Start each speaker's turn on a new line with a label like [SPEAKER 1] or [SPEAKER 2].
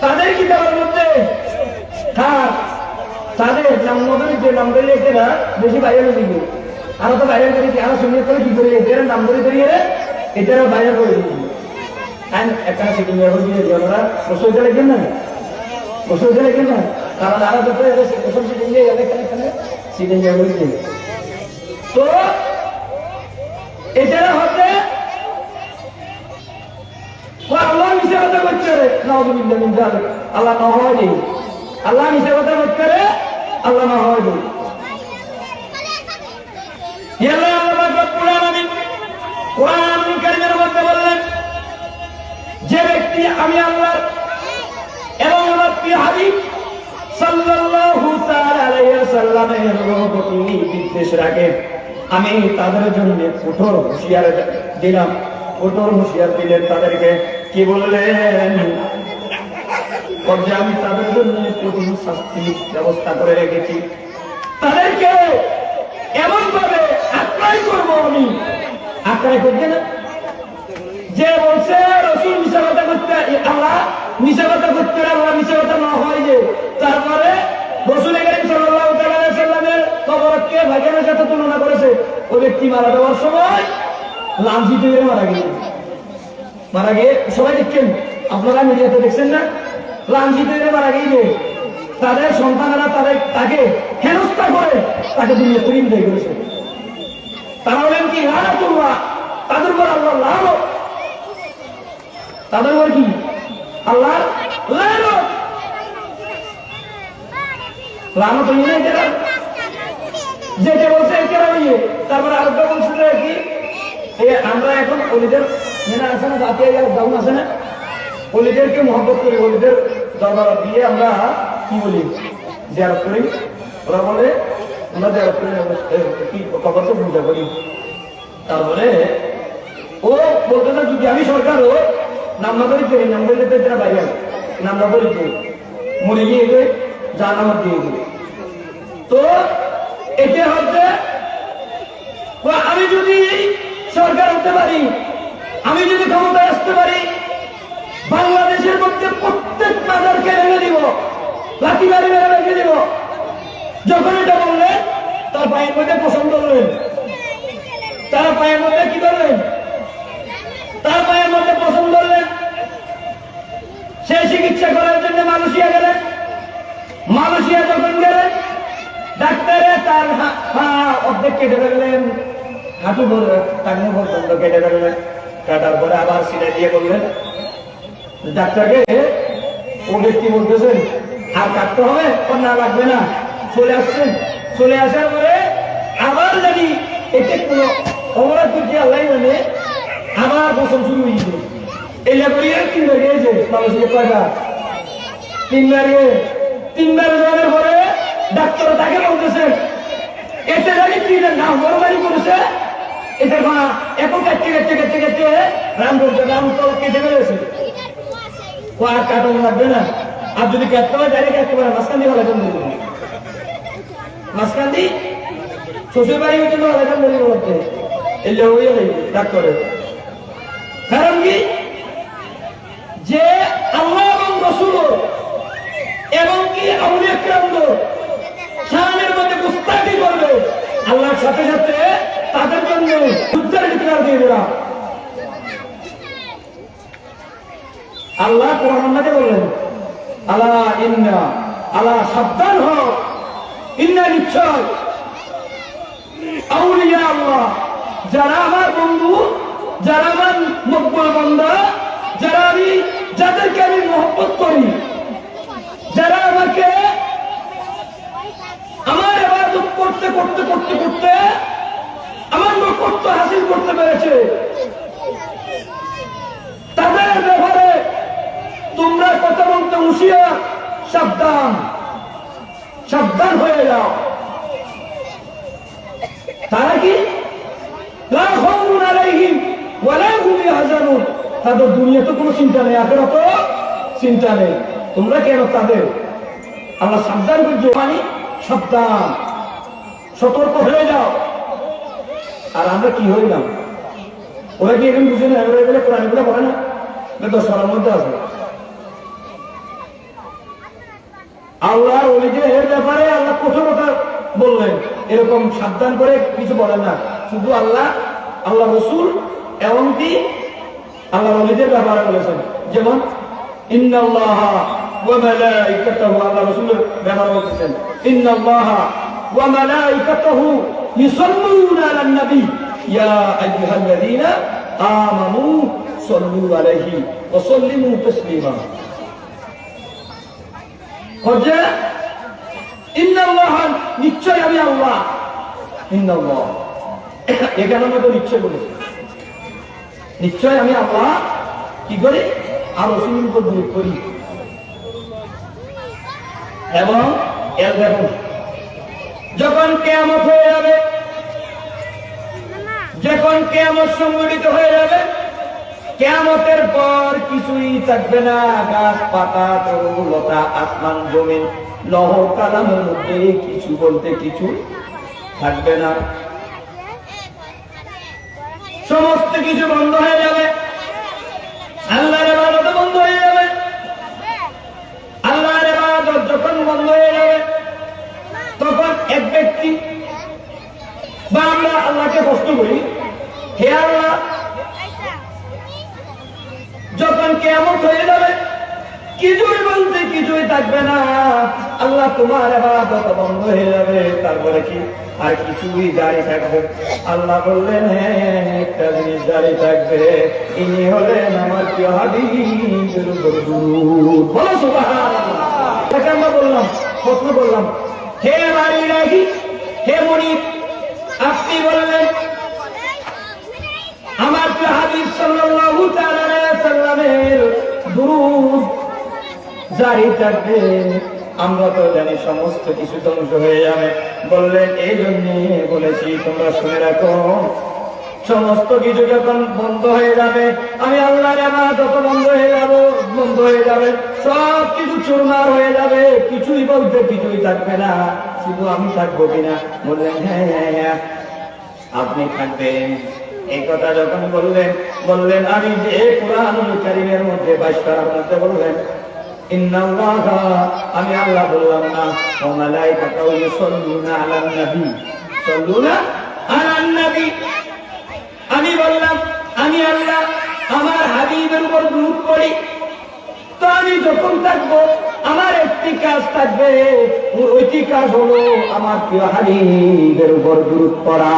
[SPEAKER 1] তাদের কিতাবের মধ্যে তার তাদের নাম মধ্যে যে নাম ধরে এরা বেশি বাইরে দিব আরও তো বাইরে করে কি আরও সঙ্গে করে কি করে এদের নাম ধরে ধরিয়ে এটারও বাইরে করে দিব একটা সেটিং এর দিয়ে ওরা রসুল দেখেন না রসুল দেখেন না কারণ আরও যত রসুল সেটিং এ এখানে এখানে সেটিং এর দিয়ে। তো ও আল্লাহ মিশে কথা করছে রে নাউজুবিল্লাহ আল্লাহ না হয় আল্লাহ করছে রে আল্লাহ না হয় আল্লাহ রব্বুল আলামিন কোরআন কারীমের মধ্যে বললেন, যে ব্যক্তি আমি এবং আমার প্রিয় হাবিব সাল্লাল্লাহু তাআলা আলাইহি ওয়াসাল্লামের প্রতি বিদ্বেষ রাখে। আমি তাদের জন্য কঠোর হুঁশিয়ার দিলাম। কঠোর হুঁশিয়ার দিলেন তাদেরকে। কি বললেন? আমি তাদের জন্য কঠিন শাস্তি ব্যবস্থা করে রেখেছি। তাদেরকে এমন ভাবে আক্রয় করব আমি। আক্রয় করছে না? যে বলছে, রসুল মিশা করতে আল্লাহ মিশা করতে আল্লাহ মিশা না হয় যে। তারপরে রসুল সাল্লাল্লাহু তাআলা সাল্লামের কবরকে ভাগের সাথে তুলনা করেছে। ওই ব্যক্তি মারা যাওয়ার সময় লাঞ্ছিত মারা গেছে। মারা গিয়ে সবাই দেখছেন। আপনারা মিডিয়াতে দেখছেন না? লাঞ্ছিত মারা গিয়ে তাদের সন্তানেরা তাদের তাকে হেনস্থা করে তাকে দুনিয়া থেকে বিদায় করেছে। তারা বলেন কি? লানাতুল্লাহ তাদের উপর আল্লাহ লানত। তাদের উপর কি? আল্লাহ লানত। লানত নাই যেটা যেটা বলছে একেরা তারপরে আরেকটা বলছে যে কি আমরা এখন অলিদের আছে না, জাতীয় আছে না? মহব্বত করি দরবার দিয়ে আমরা কি বলি? করি? ওরা বলে আমরা করি কি পূজা করি? তারপরে, ও বলতে না যদি আমি সরকার, ও নাম না করি করি নাম করলে তো এটা বাইরে নাম না করি করি মরে গিয়ে এগুলো যা নাম দিয়ে দিই তো এতে হচ্ছে আমি যদি সরকার হতে পারি আমি যদি ক্ষমতায় আসতে পারি, বাংলাদেশের মধ্যে প্রত্যেক মাদারকে ভেঙে দিব, লাঠি মারি মেরে রেখে দিব। যখন এটা বললেন তার পায়ের মধ্যে পছন্দ করলেন তার পায়ের মধ্যে কি করলেন তার পায়ের মধ্যে পছন্দ করলেন সে চিকিৎসা করার জন্য মালয়েশিয়া গেলেন মালয়েশিয়া যখন গেলেন ডাক্তারে তার অর্ধেক কেটে ফেললেন হাঁটু ভরে টাঙ্গু পর্যন্ত কেটে ফেললেন কাটার পরে আবার সিলে দিয়ে বললেন ডাক্তারকে ও ব্যক্তি বলতেছেন? আর কাটতে হবে ও না লাগবে না। চলে আসছেন। চলে আসার পরে আবার যদি এতে কোনো অপরাধ করতে আল্লাহ মানে আবার বসন শুরু হয়ে গেল। এলা করি আর তিনবার গিয়েছে মানুষের কয়টা? তিনবার গিয়ে তিনবার যাওয়ার পরে ডাক্তার তাকে বলতেছেন এতে জানি তিন নাম বড়বাড়ি করেছে? এটা মা কাটতে কাটতে কাটতে কাটতে রাম করছে, রাম তো কেটে ও আর লাগবে না। আর যদি কাটতে হয় কাটতে পারে ভালো দিয়ে শ্বশুর বাড়ি ভালো করে বলতে এলে ডাক্তারের। কারণ কি? যে আল্লাহ এবং রসুল এবং কি আউলিয়া ক্রান্ত মধ্যে গুস্তাকি করবে, আল্লাহর সাথে সাথে তাদের আল্লাহ কোরআন বললেন, আলা ইন্না, আলা সাবধান হও, ইন্না নিশ্চয় আল্লাহ। যারা আমার বন্ধু, যারা আমার মকবুল বান্দা, যারা আমি যাদেরকে আমি মহব্বত করি, যারা আমাকে আমার এবাদত করতে করতে করতে করতে নৈকট্য হাসিল করতে পেরেছে? তাদের ব্যাপারে তোমরা কথা বলতে সাবধান সাবধান হয়ে যাও। তারা কি? কোনো চিন্তা নেই চিন্তা নেই। তোমরা কেন তাদের? সাবধান মানে সাবধান, সতর্ক হয়ে যাও। আর আমরা কি হইলাম? ওরা কি এখন বুঝে না ওরা এগুলো এগুলো পড়ে না? এটা দশরার মধ্যে আছে। আল্লাহ ওলিদের এর ব্যাপারে আল্লাহ কঠোরতা বললেন। এরকম সাবধান করে কিছু বলেন না। শুধু আল্লাহ আল্লাহ রসুল, এমনকি আল্লাহ ওলিদের ব্যাপারে বলেছেন। যেমন, ইন্নাল্লাহ মালাইকাতাহু, আল্লাহ রাসূলের ব্যাপারে বলতেছেন। ইন্নাল্লাহ মালাইকাতাহু ইউসাল্লুনা আলান নবী ইয়া আইয়ুহাল্লাযীনা আমানু সাল্লু আলাইহি ওয়া সাল্লিমু হচ্ছে ইন্নাল্লাহ নিশ্চয় আমি আল্লাহ। ইন্নাল্লাহ এখানে মতো নিশ্চয় বলেছি? নিশ্চয় আমি আল্লাহ। কি করি? আর রসুলের উপর করি। এবং এর দেখুন যখন কেয়ামত হয়ে যাবে, যখন কেয়ামত সংগঠিত হয়ে যাবে, কেয়ামতের পর কিছুই থাকবে না। গাছ, পাতা তরুলতা আসমান, জমিন, লহ, কালামের মধ্যে কিছু বলতে কিছু থাকবে না। সমস্ত কিছু বন্ধ হয়ে যাবে। আল্লাহর ইবাদত বন্ধ হয়ে যাবে। আল্লাহর ইবাদত যখন বন্ধ হয়ে আমরা আল্লাহকে প্রশ্ন করি, হে আল্লাহ, যখন কেমন হয়ে যাবে, কিছুই বলতে কিছুই থাকবে না। আল্লাহ তোমার এবাদত বন্ধ হয়ে যাবে। তারপরে কি? আর কিছুই জারি থাকবে। আল্লাহ বললেন হ্যাঁ একটা জিনিস জারি থাকবে। ইনি হলেন আমার প্রিয় হাবিবের বলো, সুবহানাল্লাহ। বললাম, প্রশ্ন করলাম, হে বাড়ি রাখি হে মনির আপনি বললেন, আমার প্রিয় হাবিব সাল্লাল্লাহু তাআলা সাল্লামের দুরূদ জারি থাকবে। আমরা তো জানি সমস্ত কিছু ধ্বংস হয়ে যাবে। বললেন এই জন্য বলেছি, তোমরা শুনে রাখো। সমস্ত কিছু যখন বন্ধ হয়ে যাবে, আমি আল্লাহর যত বন্ধ হয়ে যাব, বন্ধ হয়ে যাবে। সব কিছু চুরমার হয়ে যাবে, কিছুই বলতে কিছুই থাকবে না। শুধু আমি থাকব কিনা? বললেন হ্যাঁ হ্যাঁ হ্যাঁ। আপনি থাকবেন। এই কথা যখন বললেন বললেন আমি যে কোরআন মধ্যে বাইশার মধ্যে বললেন আমি আল্লাহ বললাম, না আমি বললাম, আমি আল্লাহ আমার হাবিবের উপর দূর করি তো আমি যখন থাকব, আমার একটি কাজ থাকবে ওইটি কাজ হলো আমার প্রিয় হারিদের উপর গুরুত্ব করা।